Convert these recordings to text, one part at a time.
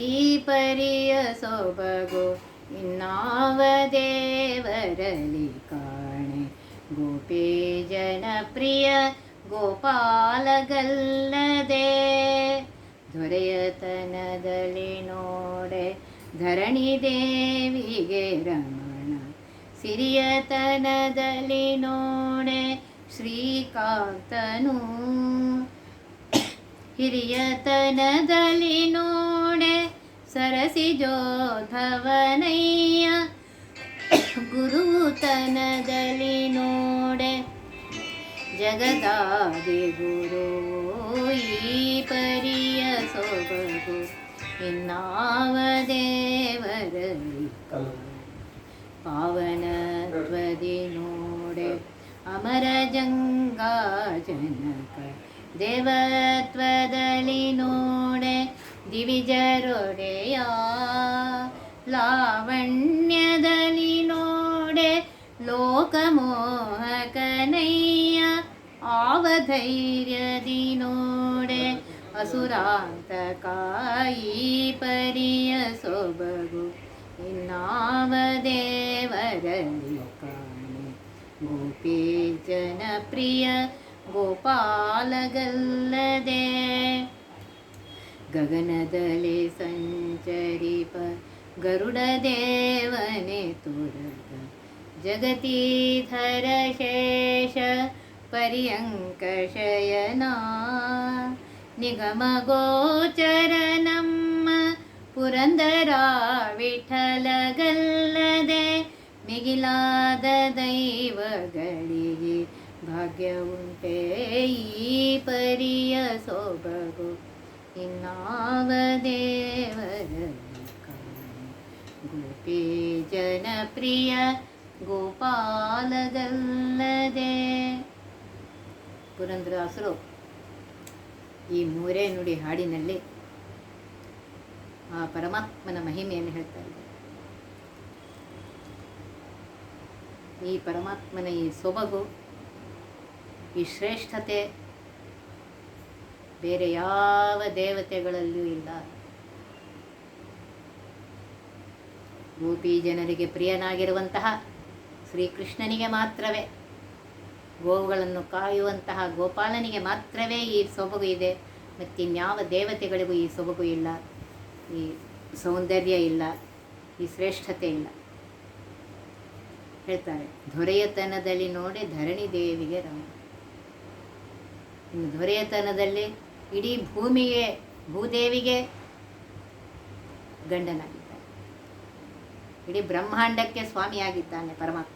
ಈ ಪರಿಯ ಸೊಬಗು ಇನ್ನಾವ ದೇವರಲಿ ಕಾಣೆ. ಗೋಪಿ ಜನಪ್ರಿಯ ಗೋಪಾಲಗಲ್ಲದೆ ದೊರೆಯತನದಲ್ಲಿ ನೋಡೆ ಧರಣಿ ದೇವಿಗೆ ರಮಣ. ಸಿರಿಯತನದಲ್ಲಿ ನೋಡೆ ಶ್ರೀಕಾಂತನು ಹಿರಿಯತನದಲ್ಲಿ ನೋಡೆ ಸರಸಿ ಜೋಧವನಯ್ಯ. ಗುರುತನದಲ್ಲಿ ನೋಡೆ ಜಗದಾದಿ ಗುರು ಈ ಪರಿಯ ಸೊಬಗು ಇನ್ನಾವ ದೇವರಲ್ಲಿ. ಪಾವನತ್ವದಿ ನೋಡೆ ಅಮರ ಜಂಗಾ ಜನಕ ದೇವತ್ವದಲ್ಲಿ ನೋಡೆ ದಿವಿಜರೊಡೆಯ, ಲಾವಣ್ಯದಲ್ಲಿ ನೋಡೆ ಲೋಕಮೋಹಕನಯ್ಯ, ಆವಧೈರ್ಯದಿ ನೋಡೆ ಅಸುರಾಂತಕಾಯಿ ಪರಿಯ ಸೊಬಗು, ಇನ್ನಾವ ದೇವರಲ್ಲಿ ಕಾಣೆ ಗೋಪಿ ಜನಪ್ರಿಯ ಗೋಪಾಲಗಲ್ಲದೆ ಗಗನದಲ್ಲಿ ಸಂಚರಿಪ ಗರುಡ ದೇವನೆ ತುರಗ ಜಗತೀಧರ ಶೇಷ ಪರ್ಯಂಕ ಶಯನ ನಿಗಮ ಗೋಚರ ನಮ್ಮ ಪುರಂದರ ವಿಠಲಗಲ್ಲದೆ ಮಿಗಿಲಾದ ದೈವಗಳಿಗೆ ಭಾಗ್ಯ ಉಂಟೆ ಈ ಪರಿಯ ಸೊಬಗು ಇನ್ನಾವ ದೇವರ ಗೋಪಿ ಜನಪ್ರಿಯ ಗೋಪಾಲದಲ್ಲದೆ. ಪುರಂದರಾಸರು ಈ ಮೂರೇ ನುಡಿ ಹಾಡಿನಲ್ಲಿ ಆ ಪರಮಾತ್ಮನ ಮಹಿಮೆಯನ್ನು ಹೇಳ್ತಾ ಇದ್ದಾರೆ. ಈ ಪರಮಾತ್ಮನ ಈ ಸೊಬಗು ಈ ಶ್ರೇಷ್ಠತೆ ಬೇರೆ ಯಾವ ದೇವತೆಗಳಲ್ಲೂ ಇಲ್ಲ. ಗೋಪಿ ಜನರಿಗೆ ಪ್ರಿಯನಾಗಿರುವಂತಹ ಶ್ರೀಕೃಷ್ಣನಿಗೆ ಮಾತ್ರವೇ, ಗೋವುಗಳನ್ನು ಕಾಯುವಂತಹ ಗೋಪಾಲನಿಗೆ ಮಾತ್ರವೇ ಈ ಸೊಬಗು ಇದೆ. ಮತ್ತಿನ್ಯಾವ ದೇವತೆಗಳಿಗೂ ಈ ಸೊಬಗು ಇಲ್ಲ, ಈ ಸೌಂದರ್ಯ ಇಲ್ಲ, ಈ ಶ್ರೇಷ್ಠತೆ ಇಲ್ಲ. ಹೇಳ್ತಾರೆ, ದೊರೆಯತನದಲ್ಲಿ ನೋಡಿ ಧರಣಿ ದೇವಿಗೆ ರಾಮ. ದೊರೆಯತನದಲ್ಲಿ ಇಡೀ ಭೂಮಿಗೆ ಭೂದೇವಿಗೆ ಗಂಡನಾಗಿದ್ದಾನೆ. ಇಡೀ ಬ್ರಹ್ಮಾಂಡಕ್ಕೆ ಸ್ವಾಮಿಯಾಗಿದ್ದಾನೆ ಪರಮಾತ್ಮ.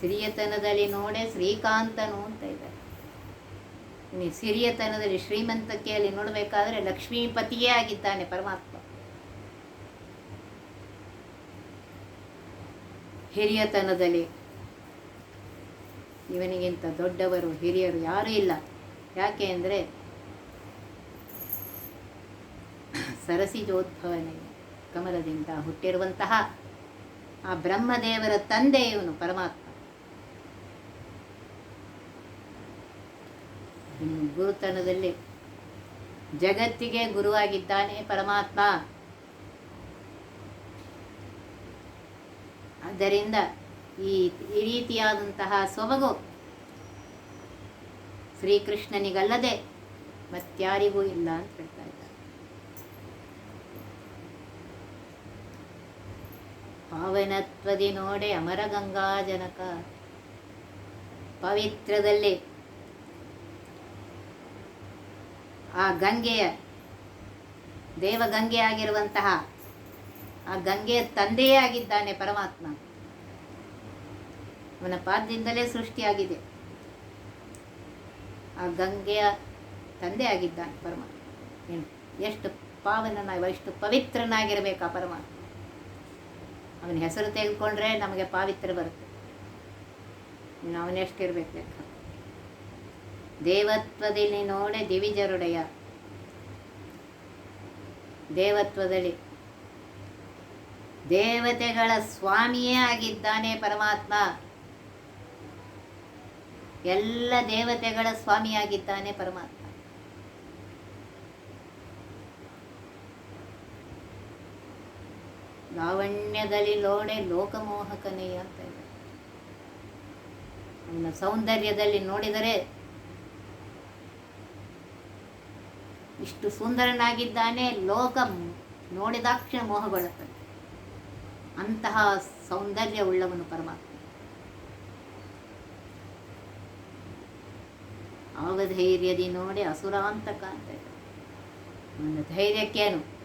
ಸಿರಿಯತನದಲ್ಲಿ ನೋಡೆ ಶ್ರೀಕಾಂತನು ಅಂತ ಇದ್ದಾರೆ. ಇನ್ನು ಸಿರಿಯತನದಲ್ಲಿ ಶ್ರೀಮಂತಕೆಯಲ್ಲಿ ನೋಡಬೇಕಾದ್ರೆ ಲಕ್ಷ್ಮೀಪತಿಯೇ ಆಗಿದ್ದಾನೆ ಪರಮಾತ್ಮ. ಹಿರಿಯತನದಲ್ಲಿ ಇವನಿಗಿಂತ ದೊಡ್ಡವರು, ಹಿರಿಯರು ಯಾರೂ ಇಲ್ಲ. ಯಾಕೆ ಅಂದರೆ ಸರಸಿಜೋದ್ಭವನೆ ಕಮಲದಿಂದ ಹುಟ್ಟಿರುವಂತಹ ಆ ಬ್ರಹ್ಮದೇವರ ತಂದೆ ಇವನು ಪರಮಾತ್ಮ. ಗುರುತನದಲ್ಲಿ ಜಗತ್ತಿಗೆ ಗುರುವಾಗಿದ್ದಾನೆ ಪರಮಾತ್ಮ. ಆದ್ದರಿಂದ ಈ ರೀತಿಯಾದಂತಹ ಸೊಬಗು ಶ್ರೀಕೃಷ್ಣನಿಗಲ್ಲದೆ ಮತ್ಯಾರಿಗೂ ಇಲ್ಲ ಅಂತ ಹೇಳ್ತಾ ಇದ್ದಾರೆ. ಪಾವನತ್ವದಿ ನೋಡೆ ಅಮರ ಗಂಗಾಜನಕ. ಪವಿತ್ರದಲ್ಲಿ ಆ ಗಂಗೆಯ ದೇವಗಂಗೆ ಆಗಿರುವಂತಹ ಆ ಗಂಗೆಯ ತಂದೆಯೇ ಆಗಿದ್ದಾನೆ ಪರಮಾತ್ಮ. ಅವನ ಪಾದದಿಂದಲೇ ಸೃಷ್ಟಿಯಾಗಿದೆ. ಆ ಗಂಗೆಯ ತಂದೆ ಆಗಿದ್ದಾನೆ ಪರಮಾತ್ಮ. ಎಷ್ಟು ಪಾವನನ, ಎಷ್ಟು ಪವಿತ್ರನಾಗಿರಬೇಕು ಆ ಪರಮಾತ್ಮ. ಅವನ ಹೆಸರು ತೆಗೆದುಕೊಂಡ್ರೆ ನಮಗೆ ಪಾವಿತ್ರ ಬರುತ್ತೆ. ಇನ್ನು ಅವನೆಷ್ಟಿರ್ಬೇಕು ಲೆಕ್ಕ? ದೇವತ್ವದಲ್ಲಿ ನೋಡೆ ದಿವಿಜರುಡೆಯ. ದೇವತ್ವದಲ್ಲಿ ದೇವತೆಗಳ ಸ್ವಾಮಿಯೇ ಆಗಿದ್ದಾನೆ ಪರಮಾತ್ಮ. ಎಲ್ಲ ದೇವತೆಗಳ ಸ್ವಾಮಿಯಾಗಿದ್ದಾನೆ ಪರಮಾತ್ಮ. ಲಾವಣ್ಯದಲ್ಲಿ ಲೋಡೆ ಲೋಕಮೋಹಕನೇ ಅಂತ ಇದೆ. ಅವನ ಸೌಂದರ್ಯದಲ್ಲಿ ನೋಡಿದರೆ ಇಷ್ಟು ಸುಂದರನಾಗಿದ್ದಾನೆ, ಲೋಕ ನೋಡಿದಾಕ್ಷಣ ಮೋಹಗೊಳ್ಳುತ್ತದೆ. ಅಂತಹ ಸೌಂದರ್ಯ ಉಳ್ಳವನು ಪರಮಾತ್ಮ ಅವಧೈರ್ಯದಿ ನೋಡಿ ಅಸುರಾಂತಕ ಅಂತ ಒಂದು ಧೈರ್ಯಕ್ಕೇನು?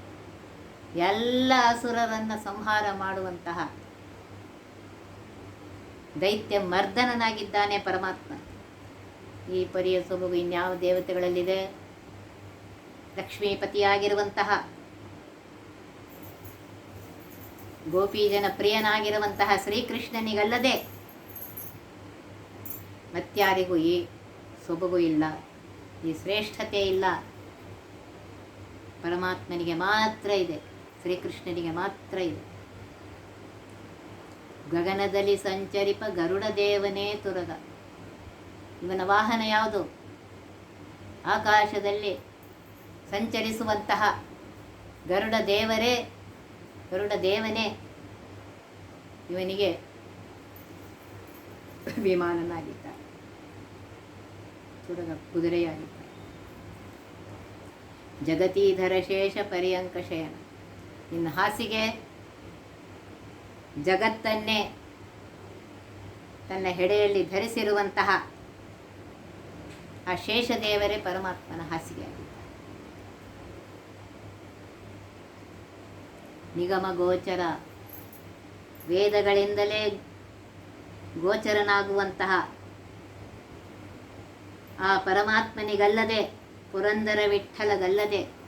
ಎಲ್ಲ ಅಸುರರನ್ನು ಸಂಹಾರ ಮಾಡುವಂತಹ ದೈತ್ಯ ಮರ್ದನನಾಗಿದ್ದಾನೆ ಪರಮಾತ್ಮ. ಈ ಪರಿಯ ಸೊಬಗು ಇನ್ಯಾವ ದೇವತೆಗಳಲ್ಲಿದೆ? ಲಕ್ಷ್ಮೀಪತಿಯಾಗಿರುವಂತಹ, ಗೋಪೀಜನ ಪ್ರಿಯನಾಗಿರುವಂತಹ ಶ್ರೀಕೃಷ್ಣನಿಗಲ್ಲದೆ ಮತ್ಯಾರಿಗೂ ಈ ಸೊಬಗು ಇಲ್ಲ, ಈ ಶ್ರೇಷ್ಠತೆ ಇಲ್ಲ. ಪರಮಾತ್ಮನಿಗೆ ಮಾತ್ರ ಇದೆ, ಶ್ರೀಕೃಷ್ಣನಿಗೆ ಮಾತ್ರ ಇದೆ. ಗಗನದಲ್ಲಿ ಸಂಚರಿಪ ಗರುಡ ದೇವನೇ ತುರಗ. ಇವನ ವಾಹನ ಯಾವುದು? ಆಕಾಶದಲ್ಲಿ ಸಂಚರಿಸುವಂತಹ ಗರುಡ ದೇವರೇ ಗರುಡ ದೇವನೇ ಇವನಿಗೆ ವಿಮಾನನಾಗಿದ್ದ ತುರಗ ಕುದುರೆಯಾಗಿದ್ದ ಜಗತೀಧರ ಶೇಷ ಪರ್ಯಂಕ ಶಯನ. ಇನ್ನು ಹಾಸಿಗೆ ಜಗತ್ತನ್ನೇ ತನ್ನ ಹೆಡೆಯಲ್ಲಿ ಧರಿಸಿರುವಂತಹ ಆ ಶೇಷದೇವರೇ ಪರಮಾತ್ಮನ ಹಾಸಿಗೆ ನಿಗಮ ಗೋಚರ ವೇದಗಳಿಂದಲೇ ಗೋಚರನಾಗುವಂತಹ ಆ ಪರಮಾತ್ಮನಿಗಲ್ಲದೆ, ಪುರಂದರ ವಿಠಲಗಲ್ಲದೆ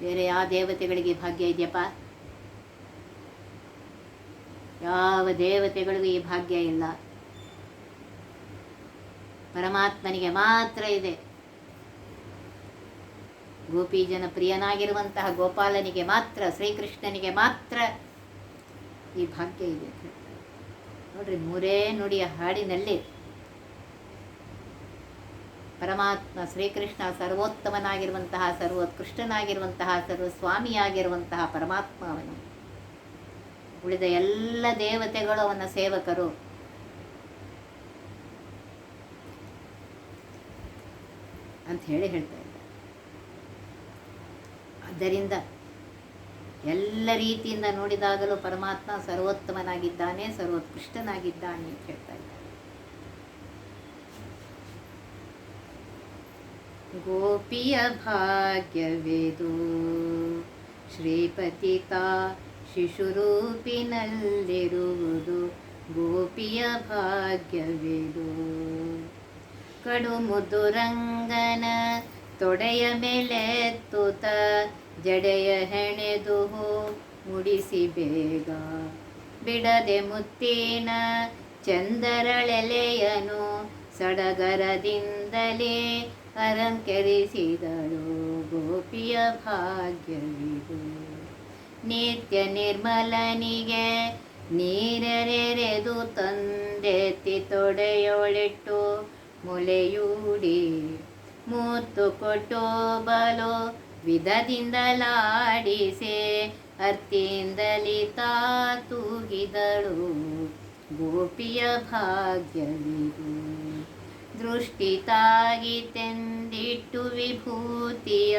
ಬೇರೆ ಯಾವ ದೇವತೆಗಳಿಗೆ ಭಾಗ್ಯ ಇದೆಯಪ್ಪ? ಯಾವ ದೇವತೆಗಳಿಗೂ ಈ ಭಾಗ್ಯ ಇಲ್ಲ. ಪರಮಾತ್ಮನಿಗೆ ಮಾತ್ರ ಇದೆ. ಗೋಪೀಜನ ಪ್ರಿಯನಾಗಿರುವಂತಹ ಗೋಪಾಲನಿಗೆ ಮಾತ್ರ, ಶ್ರೀಕೃಷ್ಣನಿಗೆ ಮಾತ್ರ ಈ ಭಾಗ್ಯ ಇದೆ. ನೋಡ್ರಿ, ಮೂರೇ ನುಡಿಯ ಹಾಡಿನಲ್ಲಿ ಪರಮಾತ್ಮ ಶ್ರೀಕೃಷ್ಣ ಸರ್ವೋತ್ತಮನಾಗಿರುವಂತಹ, ಸರ್ವೋತ್ಕೃಷ್ಟನಾಗಿರುವಂತಹ, ಸರ್ವಸ್ವಾಮಿಯಾಗಿರುವಂತಹ ಪರಮಾತ್ಮ ಅವನು. ಉಳಿದ ಎಲ್ಲ ದೇವತೆಗಳು ಅವನ ಸೇವಕರು. ಅಂತ ಹೇಳಿ ಹೇಳ್ತಾ ಇದ್ದ ಆದ್ದರಿಂದ ಎಲ್ಲ ರೀತಿಯಿಂದ ನೋಡಿದಾಗಲೂ ಪರಮಾತ್ಮ ಸರ್ವೋತ್ತಮನಾಗಿದ್ದಾನೆ, ಸರ್ವೋತ್ಕೃಷ್ಟನಾಗಿದ್ದಾನೆ ಅಂತ ಹೇಳ್ತಾ ಇದ್ದಾರೆ. ಗೋಪಿಯ ಭಾಗ್ಯವೇದು. ಶ್ರೀಪತಿತ ಶಿಶುರೂಪಿನಲ್ಲಿರುವುದು ಗೋಪಿಯ ಭಾಗ್ಯವೇದು. ಕಡು ಮುದುರಂಗನ ತೊಡೆಯ ಮೇಲೆ ತುತ ಜಡೆಯ ಹೆಣೆದು ಮುಡಿಸಿ ಬೇಗ. ಬಿಡದೆ ಮುತ್ತಿನ ಚಂದರಳೆಲೆಯನು ಸಡಗರದಿಂದಲೇ ಅಲಂಕರಿಸಿದಳು ಗೋಪಿಯ ಭಾಗ್ಯವಿದು. ನಿತ್ಯ ನಿರ್ಮಲನಿಗೆ ನೀರೆರೆದು ತಂದೆತ್ತಿ ತೊಡೆಯೊಳಿಟ್ಟು ಮೊಲೆಯೂಡಿ ಮೂತ್ತು ಕೊಟ್ಟು ಬಲು ವಿಧದಿಂದಲಾಡಿಸೆ ಅರ್ತಿಯಿಂದಲಿ ತಾ ತೂಗಿದಳು ಗೋಪಿಯ ಭಾಗ್ಯವಿದು. ದೃಷ್ಟಿ ತಾಗಿತೆಂದಿಟ್ಟು ವಿಭೂತಿಯ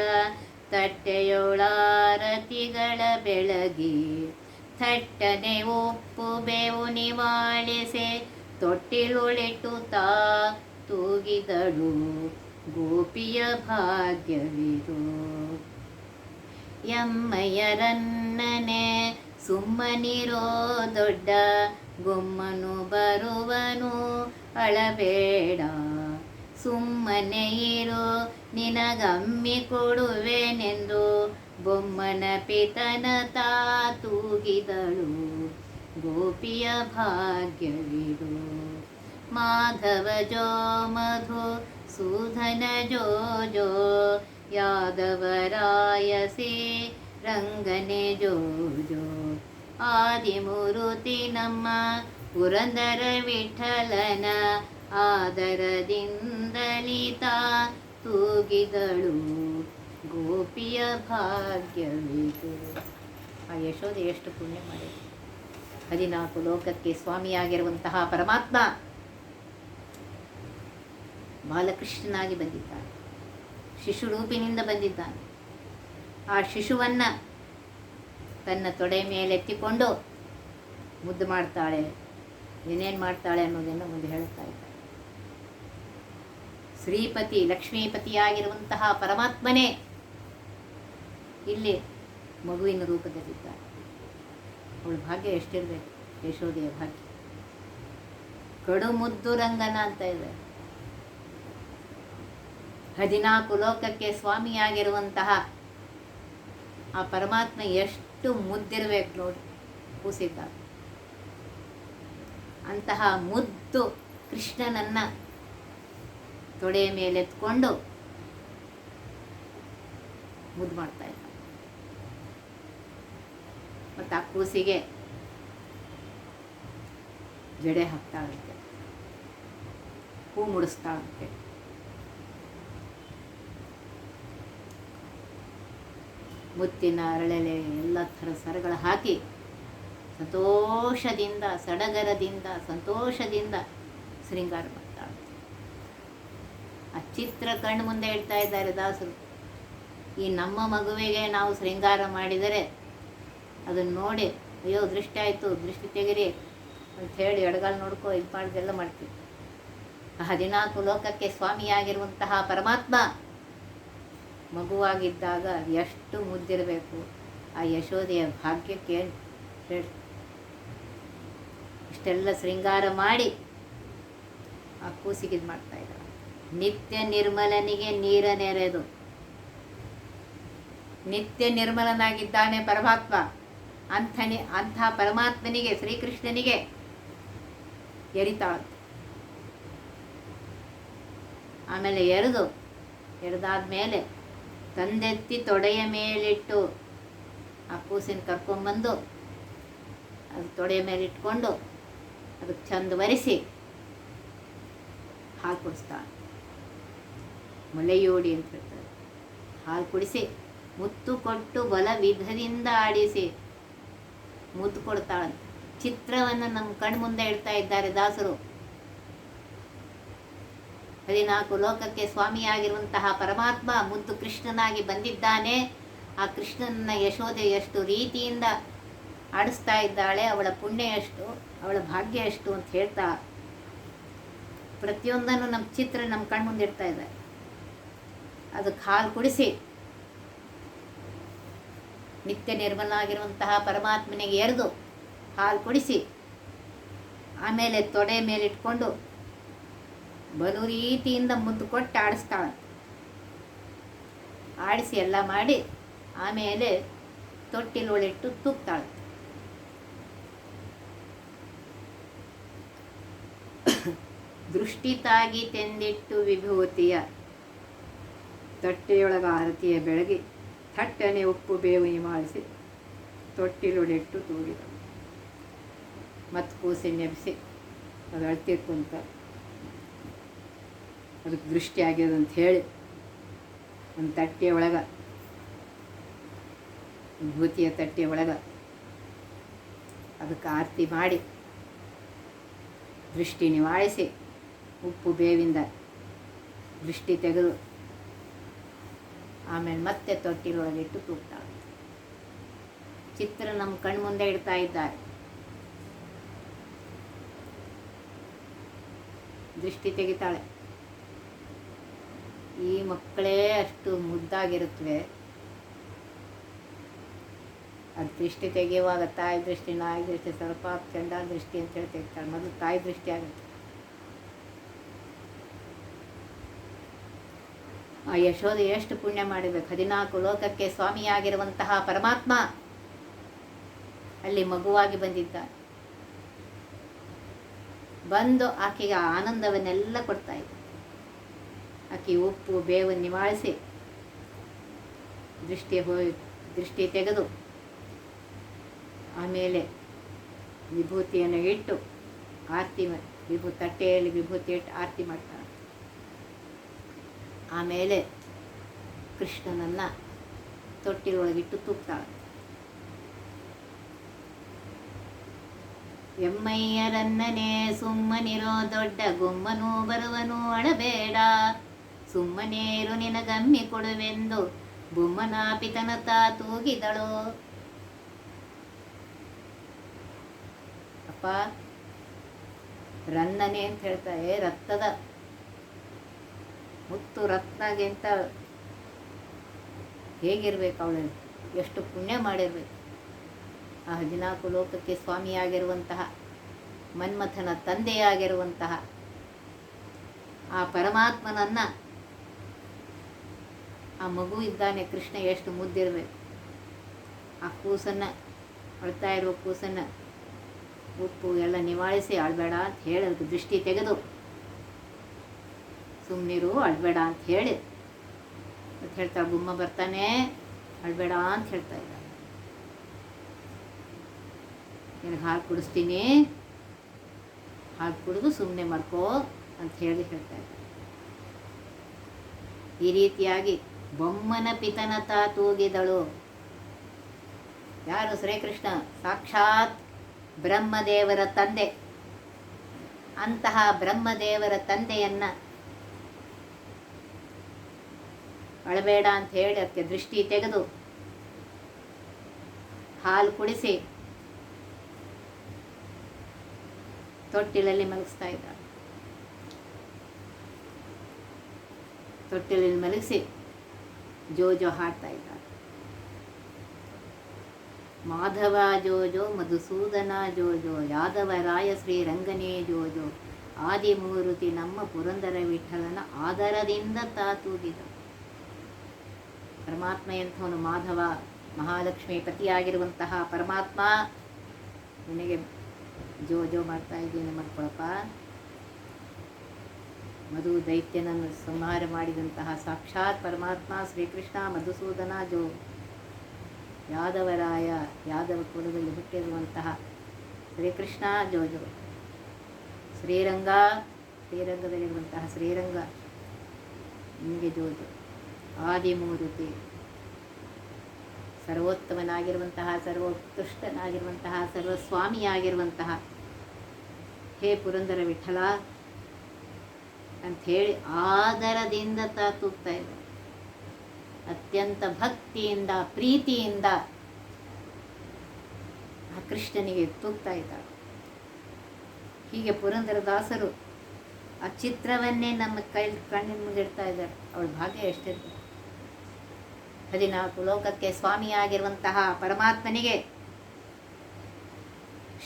ತಟ್ಟೆಯೊಳಾರತಿಗಳ ಬೆಳಗಿ, ಥಟ್ಟನೆ ಉಪ್ಪು ಬೇವು ನಿವಾಳಿಸೆ ತೊಟ್ಟಿಲುಳಿಟ್ಟು ತಾ ತೂಗಿದಳು ಗೋಪಿಯ ಭಾಗ್ಯವಿದು. ಎಮ್ಮಯ್ಯರನ್ನನೆ ಸುಮ್ಮನಿರೋ ದೊಡ್ಡ ಗೊಮ್ಮನು ಬರುವನು ಅಳಬೇಡ. ಸುಮ್ಮನೆ ಇರು, ನಿನಗಮ್ಮಿ ಕೊಡುವೆನೆಂದು ಬೊಮ್ಮನ ಪಿತನ ತೂಗಿದಳು. ಗೋಪಿಯ ಭಾಗ್ಯವಿದು ಮಾಧವ ಜೋ ಮಧು, ಸೂಧನ ಜೋ ಜೋ, ಯಾದವರಾಯಸಿ, ರಂಗನೆ ಜೋ ಜೋ. ಆದಿಮೂರುತಿ ನಮ್ಮ ಪುರಂದರ ವಿಠಲನ ಆದರದಿಂದಲಿತ ತೂಗಿದಳು ಗೋಪಿಯ ಭಾಗ್ಯವಿದು. ಆ ಯಶೋದೆ ಎಷ್ಟು ಪುಣ್ಯ ಮಾಡಿದೆ. ಹದಿನಾಲ್ಕು ಲೋಕಕ್ಕೆ ಸ್ವಾಮಿಯಾಗಿರುವಂತಹ ಪರಮಾತ್ಮ ಬಾಲಕೃಷ್ಣನಾಗಿ ಬಂದಿದ್ದಾನೆ. ಶಿಶುರೂಪಿನಿಂದ ಬಂದಿದ್ದಾನೆ. ಆ ಶಿಶುವನ್ನು ತನ್ನ ತೊಡೆ ಮೇಲೆತ್ತಿಕೊಂಡು ಮುದ್ದು ಮಾಡ್ತಾಳೆ. ಏನೇನು ಮಾಡ್ತಾಳೆ ಅನ್ನೋದನ್ನು ಮುಂದೆ ಹೇಳ್ತಾ ಇದ್ದಾರೆ ಶ್ರೀಪತಿ, ಲಕ್ಷ್ಮೀಪತಿಯಾಗಿರುವಂತಹ ಪರಮಾತ್ಮನೇ ಇಲ್ಲಿ ಮಗುವಿನ ರೂಪದಲ್ಲಿದ್ದಾಳೆ. ಅವಳ ಭಾಗ್ಯ ಎಷ್ಟಿರಬೇಕು? ಯಶೋದೆಯ ಭಾಗ್ಯ. ಕಡು ಮುದ್ದು ರಂಗನ ಅಂತ ಇದೆ. ಹದಿನಾಲ್ಕು ಲೋಕಕ್ಕೆ ಸ್ವಾಮಿಯಾಗಿರುವಂತಹ ಆ ಪರಮಾತ್ಮ ಎಷ್ಟು ಮುದ್ದಿರಬೇಕು ನೋಡಿ ಕೂಸಿದ್ದ ಅಂತಹ ಮುದ್ದು ಕೃಷ್ಣನನ್ನ ತೊಡೆಯ ಮೇಲೆತ್ಕೊಂಡು ಮುದ್ದು ಮಾಡ್ತಾ ಇದ್ದ. ಮತ್ತು ಆ ಕೂಸಿಗೆ ಜಡೆ ಹಾಕ್ತಾಳಂತೆ ಹೂ ಮುಡಿಸ್ತಾಳಂತೆ ಮುತ್ತಿನ ಅರಳೆಲೆ ಎಲ್ಲ ಥರ ಸರಗಳು ಹಾಕಿ ಸಂತೋಷದಿಂದ, ಸಡಗರದಿಂದ, ಸಂತೋಷದಿಂದ ಶೃಂಗಾರ ಮಾಡ್ತಾಳೆ. ಆ ಚಿತ್ರ ಕಣ್ಣು ಮುಂದೆ ಇಡ್ತಾ ಇದ್ದಾರೆ ದಾಸರು. ಈ ನಮ್ಮ ಮಗುವಿಗೆ ನಾವು ಶೃಂಗಾರ ಮಾಡಿದರೆ ಅದನ್ನು ನೋಡಿ, ಅಯ್ಯೋ, ದೃಷ್ಟಿ ಆಯಿತು, ದೃಷ್ಟಿ ತೆಗಿರಿ ಅಂತ ಹೇಳಿ ಎಡಗಾಲು ನೋಡ್ಕೊ ಇದು ಮಾಡಿದೆಲ್ಲ ಮಾಡ್ತೀವಿ. ಆ ಹದಿನಾಲ್ಕು ಲೋಕಕ್ಕೆ ಸ್ವಾಮಿಯಾಗಿರುವಂತಹ ಪರಮಾತ್ಮ ಮಗುವಾಗಿದ್ದಾಗ ಎಷ್ಟು ಮುದ್ದಿರಬೇಕು. ಆ ಯಶೋದೆಯ ಭಾಗ್ಯಕ್ಕೆ ಹೇಳಿ. ಇಷ್ಟೆಲ್ಲ ಶೃಂಗಾರ ಮಾಡಿ ಆ ಕೂಸಿಗೆ ಇದು ಮಾಡ್ತಾ ಇದ್ದ ನಿತ್ಯ ನಿರ್ಮಲನಿಗೆ ನೀರ ನೆರೆದು. ನಿತ್ಯ ನಿರ್ಮಲನಾಗಿದ್ದಾನೆ ಪರಮಾತ್ಮ. ಅಂಥನಿ, ಅಂಥ ಪರಮಾತ್ಮನಿಗೆ, ಶ್ರೀಕೃಷ್ಣನಿಗೆ ಎರಿತಾಳು ಆಮೇಲೆ ಎರೆದು, ಎರೆದಾದ ಮೇಲೆ ತಂದೆತ್ತಿ ತೊಡೆಯ ಮೇಲಿಟ್ಟು ಆ ಕೂಸಿನ ಕರ್ಕೊಂಬಂದು, ಅದು ತೊಡೆಯ ಮೇಲೆ ಇಟ್ಕೊಂಡು ಅದಕ್ಕೆ ಚಂದ ಒರೆಸಿ ಹಾಲು ಕುಡಿಸ್ತಾಳೆ. ಮೊಳೆಯೋಡಿ ಅಂತ ಹೇಳ್ತಾರೆ. ಹಾಲು ಕುಡಿಸಿ, ಮುತ್ತು ಕೊಟ್ಟು ಬಲ ವಿಧದಿಂದ ಆಡಿಸಿ ಮುತ್ತು ಕೊಡ್ತಾಳಂತ. ಚಿತ್ರವನ್ನು ನಮ್ಮ ಕಣ್ಮುಂದೆ ಇಡ್ತಾ ಇದ್ದಾರೆ ದಾಸರು. ಹದಿನಾಲ್ಕು ಲೋಕಕ್ಕೆ ಸ್ವಾಮಿಯಾಗಿರುವಂತಹ ಪರಮಾತ್ಮ ಮುದ್ದು ಕೃಷ್ಣನಾಗಿ ಬಂದಿದ್ದಾನೆ. ಆ ಕೃಷ್ಣನ ಯಶೋದೆ ಎಷ್ಟು ರೀತಿಯಿಂದ ಆಡಿಸ್ತಾ ಇದ್ದಾಳೆ. ಅವಳ ಪುಣ್ಯ ಎಷ್ಟು, ಅವಳ ಭಾಗ್ಯ ಎಷ್ಟು ಅಂತ ಹೇಳ್ತಾ ಪ್ರತಿಯೊಂದನ್ನು ನಮ್ಮ ಚಿತ್ರ ನಮ್ಮ ಕಣ್ಮುಂದೆ ಇಡ್ತಾ ಇದೆ. ಅದಕ್ಕೆ ಹಾಲು ಕುಡಿಸಿ. ನಿತ್ಯ ನಿರ್ಮಲಾಗಿರುವಂತಹ ಪರಮಾತ್ಮನಿಗೆ ಎರೆದು ಹಾಲು ಕುಡಿಸಿ. ಆಮೇಲೆ ತೊಡೆ ಮೇಲೆ ಇಟ್ಕೊಂಡು ಬಲು ರೀತಿಯಿಂದ ಮುದ್ದು ಕೊಟ್ಟು ಆಡಿಸ್ತಾಳೆ. ಆಡಿಸಿ ಎಲ್ಲ ಮಾಡಿ ಆಮೇಲೆ ತೊಟ್ಟಿಲೊಳಿಟ್ಟು ತೂಗ್ತಾಳೆ. ದೃಷ್ಟಿ ತಾಗಿ ತೆಂದಿಟ್ಟು ವಿಭೂತಿಯ ತಟ್ಟೆಯೊಳಗ ಆರತಿಯ ಬೆಳಗ್ಗೆ ತಟ್ಟನೆ ಉಪ್ಪು ಬೇವು ಮಾಡಿಸಿ ತೊಟ್ಟಿಲುಡಿಟ್ಟು ತೂಗಿದ ಮತ್ತು ಕೂಸಿ ನೆನೆಸಿ ಅದು ಅಳ್ತಿ ಕುಂತ ಅದಕ್ಕೆ ದೃಷ್ಟಿ ಆಗ್ಯದ ಅಂತ ಹೇಳಿ ಒಂದು ತಟ್ಟೆ ಒಳಗೆ, ವಿಭೂತಿಯ ತಟ್ಟೆ ಒಳಗೆ ಅದಕ್ಕೆ ಆರತಿ ಮಾಡಿ ದೃಷ್ಟಿ ನಿವಾಳಿಸಿ ಉಪ್ಪು ಬೇವಿಂದ ದೃಷ್ಟಿ ತೆಗೆದು ಆಮೇಲೆ ಮತ್ತೆ ತೊಟ್ಟಿಲೊಳಗಿಟ್ಟು ತೂಗ್ತಾಳೆ ಚಿತ್ರ ನಮ್ಮ ಕಣ್ಮುಂದೆ ಇಡ್ತಾ ಇದ್ದಾರೆ. ದೃಷ್ಟಿ ತೆಗಿತಾಳೆ. ಈ ಮಕ್ಕಳೇ ಅಷ್ಟು ಮುದ್ದಾಗಿರುತ್ತವೆ ಅದು ದೃಷ್ಟಿ ತೆಗೆಯುವಾಗ ತಾಯಿ ದೃಷ್ಟಿ, ನಾಯಿ ದೃಷ್ಟಿ ಸ್ವಲ್ಪ ಚಂಡ ದೃಷ್ಟಿ ಅಂತೇಳಿ ತೆಗಿತಾಳೆ ಮೊದಲು ತಾಯಿ ದೃಷ್ಟಿ ಆಗುತ್ತೆ. ಆ ಯಶೋಧ ಎಷ್ಟು ಪುಣ್ಯ ಮಾಡಿಬೇಕು ಹದಿನಾಲ್ಕು ಲೋಕಕ್ಕೆ ಸ್ವಾಮಿಯಾಗಿರುವಂತಹ ಪರಮಾತ್ಮ ಅಲ್ಲಿ ಮಗುವಾಗಿ ಬಂದಿದ್ದ ಬಂದು ಆಕೆಗೆ ಆನಂದವನ್ನೆಲ್ಲ ಕೊಡ್ತಾ ಇದ್ದ ಆಕೆ ಉಪ್ಪು, ಬೇವು ನಿವಾಳಿಸಿ ದೃಷ್ಟಿ ಹೋಗಿ ದೃಷ್ಟಿ ತೆಗೆದು ಆಮೇಲೆ ವಿಭೂತಿಯನ್ನು ಇಟ್ಟು ಆರತಿ ವಿಭೂ ತಟ್ಟೆಯಲ್ಲಿ ವಿಭೂತಿ ಇಟ್ಟು ಆರತಿ ಮಾಡ್ತಾಳೆ ಆಮೇಲೆ ಕೃಷ್ಣನನ್ನು ತೊಟ್ಟಿಲೊಳಗಿಟ್ಟು ತೂಗ್ತಾಳೆ. ಎಮ್ಮಯ್ಯರನ್ನನೇ ಸುಮ್ಮನಿರೋ ದೊಡ್ಡ ಗುಮ್ಮನು ಬರುವನು ಅಳಬೇಡ. ಸುಮ್ಮನೇರು ನಿನಗಮ್ಮಿ ಕೊಡುವೆಂದು ತಾ ತೂಗಿದಳು. ಅಪ್ಪ. ರನ್ನನೆ ಅಂತ ಹೇಳ್ತಾರೆ ರಕ್ತದ. ಮುತ್ತು ರತ್ನಗಿಂತ ಹೇಗಿರ್ಬೇಕು ಅವಳು? ಎಷ್ಟು ಪುಣ್ಯ ಮಾಡಿರ್ಬೇಕು. ಆ ಹದಿನಾಲ್ಕು ಲೋಕಕ್ಕೆ ಸ್ವಾಮಿಯಾಗಿರುವಂತಹ ಮನ್ಮಥನ ತಂದೆಯಾಗಿರುವಂತಹ ಆ ಪರಮಾತ್ಮನನ್ನ ಆ ಮಗು ಇದ್ದಾನೆ ಕೃಷ್ಣ ಎಷ್ಟು ಮುದ್ದಿರಬೇಕು. ಆ ಕೂಸನ್ನು, ಅಳ್ತಾ ಇರುವ ಕೂಸನ್ನು ಉಪ್ಪು ಎಲ್ಲ ನಿವಾರಿಸಿ ಅಳ್ಬೇಡ ಅಂತ ಹೇಳಿ ಅದಕ್ಕೆ ದೃಷ್ಟಿ ತೆಗೆದು. ಸುಮ್ಮನಿರು ಅಳ್ಬೇಡ ಅಂತ ಹೇಳಿ. ಅಂತ ಹೇಳ್ತಾ ಗುಮ್ಮ ಬರ್ತಾನೆ, ಅಳ್ಬೇಡ ಅಂತ ಹೇಳ್ತಾ ಇದ್ದ ನಿನಗೆ ಹಾಲು ಕುಡಿಸ್ತೀನಿ. ಹಾಲು ಕುಡಿದು ಸುಮ್ಮನೆ ಮಾಡ್ಕೋ ಅಂತ ಹೇಳಿ ಹೇಳ್ತಾ ಇದ್ದ ಈ ರೀತಿಯಾಗಿ ಬೊಮ್ಮನ ಪಿತನತ ತೂಗಿದಳು ಯಾರು ಶ್ರೀಕೃಷ್ಣ? ಸಾಕ್ಷಾತ್ ಬ್ರಹ್ಮದೇವರ ತಂದೆ. ಅಂತಹ ಬ್ರಹ್ಮದೇವರ ತಂದೆಯನ್ನ ಅಳಬೇಡ ಅಂತ ಹೇಳಿ ಅದಕ್ಕೆ ದೃಷ್ಟಿ ತೆಗೆದು ಹಾಲು ಕುಡಿಸಿ ತೊಟ್ಟಿಲಲ್ಲಿ ಮಲಗಿಸ್ತಾ ಇದ್ದ ತೊಟ್ಟಿಲಲ್ಲಿ ಮಲಗಿಸಿ ಜೋ ಜೋ ಹಾಡ್ತಾ ಇದ್ದ ಮಾಧವ ಜೋಜೋ, ಮಧುಸೂದನ ಜೋಜೋ, ಯಾದವರಾಯ ಶ್ರೀರಂಗನೇ ಜೋಜೋ. ಆದಿಮೂರುತಿ ನಮ್ಮ ಪುರಂದರ ವಿಠಲನ ಆದರದಿಂದ ತಾತೂಗಿದ ಪರಮಾತ್ಮ ಎಂಥವನು ಮಾಧವ ಮಹಾಲಕ್ಷ್ಮಿ ಪತಿಯಾಗಿರುವಂತಹ ಪರಮಾತ್ಮ. ನಿನಗೆ ಜೋ ಜೋ ಮಾಡ್ತಾ ಇದ್ದೀನಿ ಮಕ್ಕಳಪ್ಪ. ಮಧು ದೈತ್ಯನನ್ನು ಸಂಹಾರ ಮಾಡಿದಂತಹ ಸಾಕ್ಷಾತ್ ಪರಮಾತ್ಮ ಶ್ರೀಕೃಷ್ಣ ಮಧುಸೂದನ ಜೋ ಯಾದವರಾಯ ಯಾದವ ಕುಲದಲ್ಲಿ ಹುಟ್ಟಿರುವಂತಹ ಶ್ರೀಕೃಷ್ಣ ಜೋಜು. ಶ್ರೀರಂಗ, ಶ್ರೀರಂಗದಲ್ಲಿರುವಂತಹ ಶ್ರೀರಂಗ ನಿಮಗೆ ಜೋಜು. ಆದಿಮೂರುತಿ. ಸರ್ವೋತ್ತಮನಾಗಿರುವಂತಹ, ಸರ್ವೋತ್ಕೃಷ್ಟನಾಗಿರುವಂತಹ, ಸರ್ವಸ್ವಾಮಿಯಾಗಿರುವಂತಹ. ಹೇ ಪುರಂದರ ವಿಠಲ, ಅಂಥೇಳಿ ಆದರದಿಂದ ತಾ ತೂಗ್ತಾ ಇದ್ದ ಅತ್ಯಂತ ಭಕ್ತಿಯಿಂದ, ಪ್ರೀತಿಯಿಂದ ಆ ಕೃಷ್ಣನಿಗೆ ತೂಗ್ತಾ ಇದ್ದಾಳೆ. ಹೀಗೆ ಪುರಂದರದಾಸರು ಆ ಚಿತ್ರವನ್ನೇ ನಮ್ಮ ಕೈ ಕಣ್ಣಿನ ಮುಂದಿಡ್ತಾ ಇದ್ದಾರೆ. ಅವಳ ಭಾಗ್ಯ ಎಷ್ಟಿರ್ತದೆ ಹದಿನಾಲ್ಕು ಲೋಕಕ್ಕೆ ಸ್ವಾಮಿಯಾಗಿರುವಂತಹ ಪರಮಾತ್ಮನಿಗೆ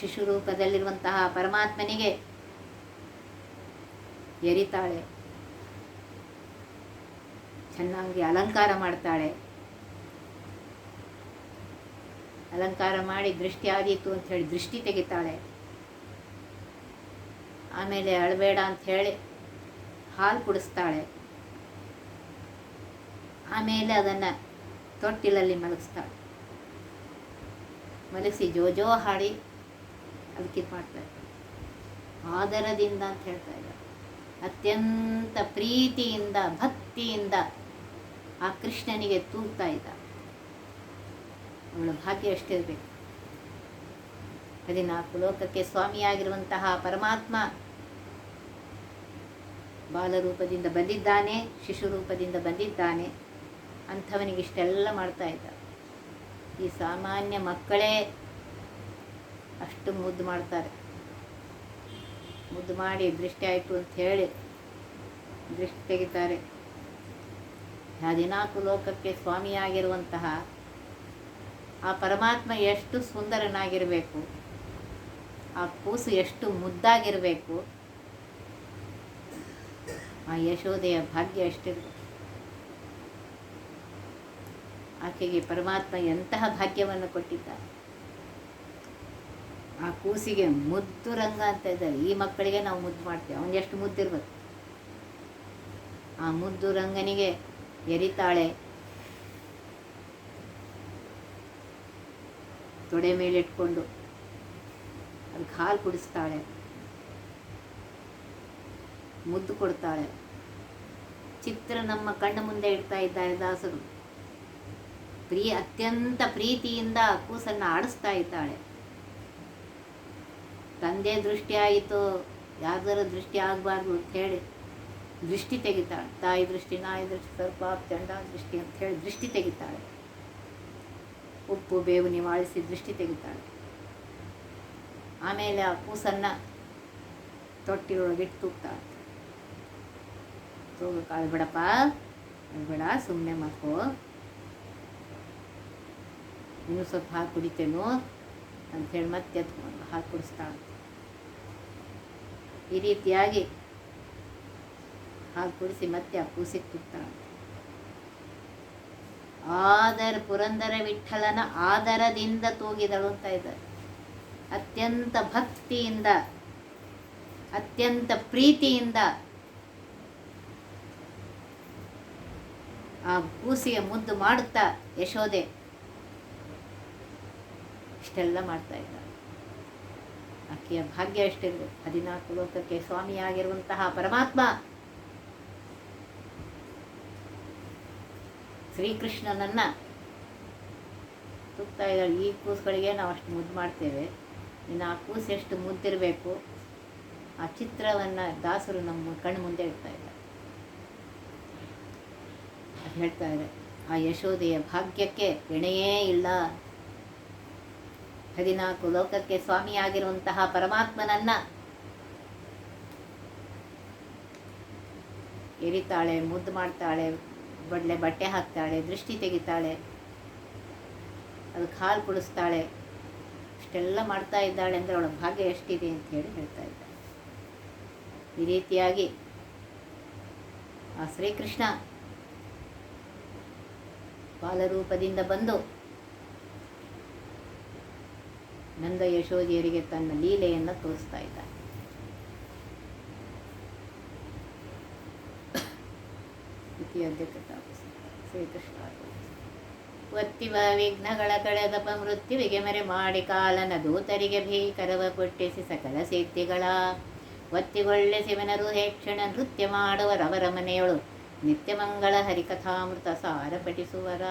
ಶಿಶು ರೂಪದಲ್ಲಿರುವಂತಹ ಪರಮಾತ್ಮನಿಗೆ, ಎರಿತಾಳೆ. ಚೆನ್ನಾಗಿ ಅಲಂಕಾರ ಮಾಡ್ತಾಳೆ. ಅಲಂಕಾರ ಮಾಡಿ ದೃಷ್ಟಿ ಆದೀತು ಅಂತ ಹೇಳಿ ದೃಷ್ಟಿ ತೆಗಿತಾಳೆ. ಆಮೇಲೆ ಅಳಬೇಡ ಅಂತ ಹೇಳಿ ಹಾಲು ಕುಡಿಸ್ತಾಳೆ. ಆಮೇಲೆ ಅದನ್ನು ತೊಟ್ಟಿಲಲ್ಲಿ ಮಲಗಿಸ್ತಾಳೆ. ಮಲಗಿಸಿ ಜೋ ಜೋ ಹಾಡಿ ಅದಕ್ಕೆ ಇದು ಮಾಡ್ತಾರೆ ಆದರದಿಂದ ಅಂತ ಹೇಳ್ತಾ ಇದ್ದಾರೆ ಅತ್ಯಂತ ಪ್ರೀತಿಯಿಂದ, ಭಕ್ತಿಯಿಂದ ಆ ಕೃಷ್ಣನಿಗೆ ತೂಗ್ತಾ ಇದ್ದ ಅವಳ ಭಾಗ್ಯ ಎಷ್ಟಿರಬೇಕು ಹದಿನಾಲ್ಕು ಲೋಕಕ್ಕೆ ಸ್ವಾಮಿಯಾಗಿರುವಂತಹ ಪರಮಾತ್ಮ ಬಾಲರೂಪದಿಂದ ಬಂದಿದ್ದಾನೆ ಶಿಶು ರೂಪದಿಂದ ಬಂದಿದ್ದಾನೆ, ಅಂಥವನಿಗೆ ಇಷ್ಟೆಲ್ಲ ಮಾಡ್ತಾ ಇದ್ದ ಈ ಸಾಮಾನ್ಯ ಮಕ್ಕಳೇ ಅಷ್ಟು ಮುದ್ದು ಮಾಡ್ತಾರೆ. ಮುದ್ದು ಮಾಡಿ ದೃಷ್ಟಿ ಆಯಿತು ಅಂತ ಹೇಳಿ ದೃಷ್ಟಿ ತೆಗಿತಾರೆ. ಹದಿನಾಲ್ಕು ಲೋಕಕ್ಕೆ ಸ್ವಾಮಿಯಾಗಿರುವಂತಹ ಆ ಪರಮಾತ್ಮ ಎಷ್ಟು ಸುಂದರನಾಗಿರಬೇಕು, ಆ ಕೂಸು ಎಷ್ಟು ಮುದ್ದಾಗಿರಬೇಕು, ಆ ಯಶೋದೆಯ ಭಾಗ್ಯ ಎಷ್ಟಿರಬೇಕು. ಆಕೆಗೆ ಪರಮಾತ್ಮ ಎಂತಹ ಭಾಗ್ಯವನ್ನು ಕೊಟ್ಟಿದ್ದ ಆ ಕೂಸಿಗೆ ಮುದ್ದು ರಂಗ ಅಂತ ಇದ್ದಾರೆ. ಈ ಮಕ್ಕಳಿಗೆ ನಾವು ಮುದ್ದು ಮಾಡ್ತೇವೆ. ಅವನು ಎಷ್ಟು ಮುದ್ದಿರ್ಬೇಕು? ಆ ಮುದ್ದು ರಂಗನಿಗೆ ಎರಿತಾಳೆ. ತೊಡೆ ಮೇಲಿಟ್ಕೊಂಡು ಅದಕ್ಕೆ ಹಾಲು ಕುಡಿಸ್ತಾಳೆ. ಮುದ್ದು ಕೊಡ್ತಾಳೆ. ಚಿತ್ರ ನಮ್ಮ ಕಣ್ಣ ಮುಂದೆ ಇಡ್ತಾ ಇದ್ದಾರೆ ದಾಸರು ಪ್ರಿಯ ಅತ್ಯಂತ ಪ್ರೀತಿಯಿಂದ ಕೂಸನ್ನು ಆಡಿಸ್ತಾ ಇದ್ದಾಳೆ. ತಂದೆ ದೃಷ್ಟಿ ಆಯಿತು, ಯಾರ್ದಾರ ದೃಷ್ಟಿ ಆಗಬಾರ್ದು ಅಂತ ಹೇಳಿ ದೃಷ್ಟಿ ತೆಗಿತಾಳೆ. ತಾಯಿ ದೃಷ್ಟಿ, ನಾಯಿ ದೃಷ್ಟಿ, ಸರ್ಪ, ಚಂಡ ದೃಷ್ಟಿ ಅಂತ ಹೇಳಿ ದೃಷ್ಟಿ ತೆಗಿತಾಳೆ. ಉಪ್ಪು ಬೇವು ನಿವಾಳಿಸಿ ದೃಷ್ಟಿ ತೆಗಿತಾಳೆ. ಆಮೇಲೆ ಆ ಕೂಸನ್ನು ತೊಟ್ಟಿಲೊಳಗಿಟ್ಟು ತೂಗ್ತಾಳೆ. ತೂಗ ಕಾಳು ಬಿಡಪ್ಪ. ಬೇಡ ಸುಮ್ಮನೆ ಮಕ್ಕೋ ಇನ್ನು ಸ್ವಲ್ಪ ಹಾಲು ಕುಡಿತೇನು ಅಂಥೇಳಿ ಮತ್ತೆ ಎತ್ಕೊಂಡು ಹಾಲು ಕುಡಿಸ್ತಾಳೆ. ಈ ರೀತಿಯಾಗಿ ಹಾಲು ಕುಡಿಸಿ ಮತ್ತೆ ಆ ಕೂಸಿಗೆ ತುತ್ತಾಳೆ ಆದರ ಪುರಂದರ ವಿಠಲನ ಆದರದಿಂದ ತೂಗಿದಳು ಅಂತ ಇದ್ದಾರೆ. ಅತ್ಯಂತ ಭಕ್ತಿಯಿಂದ, ಅತ್ಯಂತ ಪ್ರೀತಿಯಿಂದ ಆ ಕೂಸಿಗೆ ಮುದ್ದು ಮಾಡುತ್ತಾ ಯಶೋದೆ ಇಷ್ಟೆಲ್ಲ ಮಾಡ್ತಾ ಇದ್ದ ಆಕೆಯ ಭಾಗ್ಯ ಎಷ್ಟಿರಬೇಕು? ಹದಿನಾಲ್ಕು ಲೋಕಕ್ಕೆ ಸ್ವಾಮಿಯಾಗಿರುವಂತಹ ಪರಮಾತ್ಮ ಶ್ರೀಕೃಷ್ಣನನ್ನ ತುಕ್ತಾ ಇದ್ದಾಳೆ. ಈ ಕೂಸುಗಳಿಗೆ ನಾವು ಅಷ್ಟು ಮುದ್ದು ಮಾಡ್ತೇವೆ. ಇನ್ನು ಆ ಕೂಸು ಎಷ್ಟು ಮುದ್ದಿರಬೇಕು, ಆ ಚಿತ್ರವನ್ನು ದಾಸರು ನಮ್ಮ ಕಣ್ಣು ಮುಂದೆ ಇಡ್ತಾ ಇದ್ದಾರೆ. ಹೇಳ್ತಾ ಇದೆ ಆ ಯಶೋದೆಯ ಭಾಗ್ಯಕ್ಕೆ ಎಣೆಯೇ ಇಲ್ಲ. ಹದಿನಾಲ್ಕು ಲೋಕಕ್ಕೆ ಸ್ವಾಮಿಯಾಗಿರುವಂತಹ ಪರಮಾತ್ಮನನ್ನ ಎರಿತಾಳೆ, ಮುದ್ದು ಮಾಡ್ತಾಳೆ ಬಡ್ಲೆ ಬಟ್ಟೆ ಹಾಕ್ತಾಳೆ, ದೃಷ್ಟಿ ತೆಗಿತಾಳೆ, ಅದಕ್ಕೆ ಹಾಲು ಕುಡಿಸ್ತಾಳೆ. ಇಷ್ಟೆಲ್ಲ ಮಾಡ್ತಾ ಇದ್ದಾಳೆ ಅಂದರೆ ಅವಳ ಭಾಗ್ಯ ಎಷ್ಟಿದೆ ಅಂತ ಹೇಳಿ ಹೇಳ್ತಾ ಇದ್ದಾಳೆ. ಈ ರೀತಿಯಾಗಿ ಆ ಶ್ರೀಕೃಷ್ಣ ಬಾಲರೂಪದಿಂದ ಬಂದು ನಂದ ಯಶೋಧಿಯರಿಗೆ ತನ್ನ ಲೀಲೆಯನ್ನು ತೋರಿಸ್ತಾ ಇದ್ದ ಒತ್ತಿವ ವಿಘ್ನಗಳ ಕಳೆದಪ ಮೃತ್ಯುವಿಗೆ ಮರೆ ಮಾಡಿ ಕಾಲನ ದೂತರಿಗೆ ಭೀಕರವ ಪುಟ್ಟಿಸಿ ಸಕಲ ಸಿದ್ಧಿಗಳ. ಒತ್ತಿಗೊಳ್ಳೆ ಶಿವನರು ಹೇಕ್ಷಣ ನೃತ್ಯ ಮಾಡುವರವರ ಮನೆಯೊಳು ನಿತ್ಯ ಮಂಗಳ ಹರಿಕಥಾಮೃತ ಸಾರ ಪಠಿಸುವರ